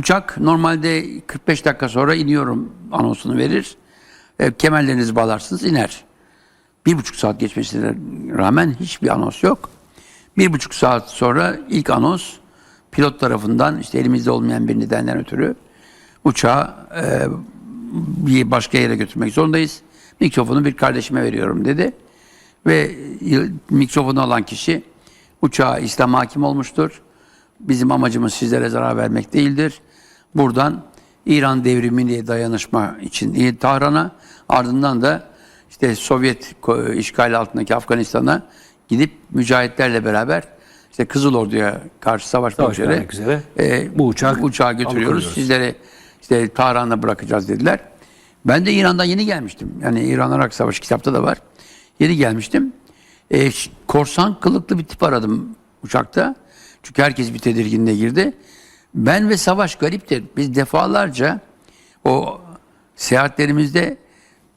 Uçak normalde 45 dakika sonra iniyorum anonsunu verir. E, kemerlerinizi bağlarsınız iner. Bir buçuk saat geçmesine rağmen hiçbir anons yok. Bir buçuk saat sonra ilk anons pilot tarafından işte elimizde olmayan bir nedenden ötürü uçağı e, bir başka yere götürmek zorundayız. Mikrofonu bir kardeşime veriyorum dedi. Ve mikrofonu alan kişi uçağa İslam hakim olmuştur. Bizim amacımız sizlere zarar vermek değildir. Buradan İran devrimine dayanışma için Tahran'a ardından da işte Sovyet işgali altındaki Afganistan'a gidip mücahitlerle beraber işte Kızıl Ordu'ya karşı savaşmak Savaş üzere, e, bu uçak uçağı götürüyoruz. Sizleri işte Tahran'da bırakacağız dediler. Ben de İran'dan yeni gelmiştim. Yani İran-Irak Savaşı kitapta da var. Yeni gelmiştim. E, korsan kılıklı bir tip aradım uçakta. Çünkü herkes bir tedirginliğe girdi. Ben ve Savaş gariptir. Biz defalarca o seyahatlerimizde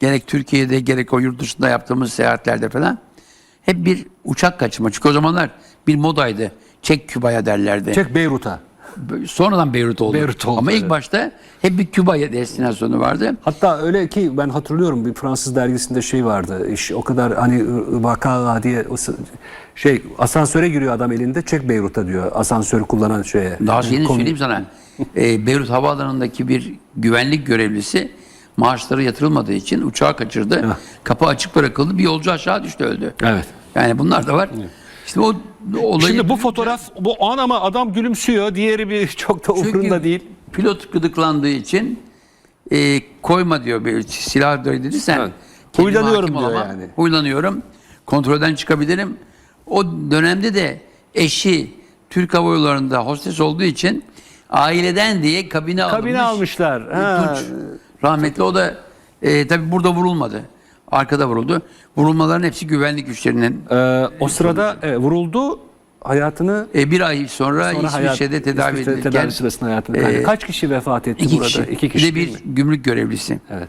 gerek Türkiye'de gerek o yurt dışında yaptığımız seyahatlerde falan hep bir uçak kaçırma. Çünkü o zamanlar bir modaydı. Çek Küba'ya derlerdi. Çek Beyrut'a. Sonradan Beyrut oldu. Beyrut oldu, Ama ilk evet. başta hep bir Küba destinasyonu vardı. Hatta öyle ki ben hatırlıyorum bir Fransız dergisinde şey vardı. iş o kadar hani vaka diye şey asansöre giriyor adam elinde çek Beyrut'a diyor. Asansörü kullanan şeye. Daha yeni Konu- söyleyeyim sana. Ee, Beyrut Havaalanı'ndaki bir güvenlik görevlisi maaşları yatırılmadığı için uçağı kaçırdı. Kapı açık bırakıldı. Bir yolcu aşağı düştü öldü. Evet. Yani bunlar da var. İşte o olayı Şimdi bu fotoğraf bu an ama adam gülümsüyor. Diğeri bir çok da umurunda değil. Pilot gıdıklandığı için e, koyma diyor. Bir silah dedi sen. Evet. kendime Huylanıyorum hakim diyor olamam. yani. Huylanıyorum. Kontrolden çıkabilirim. O dönemde de eşi Türk Hava Yolları'nda hostes olduğu için aileden diye kabine, Kabine alınmış. almışlar. Ha. Tunç. Rahmetli o da e, tabi burada vurulmadı. Arkada vuruldu. Vurulmaların hepsi güvenlik güçlerinin. Ee, o sırada evet, vuruldu hayatını E, bir ay sonra, sonra hayat- İsviçre'de tedavi İsviçre edilirken tedavi sırasında hayatını e, kaybetti. Kaç kişi vefat etti iki burada? kişi. İki kişi. Bir de bir mi? gümrük görevlisi. Evet.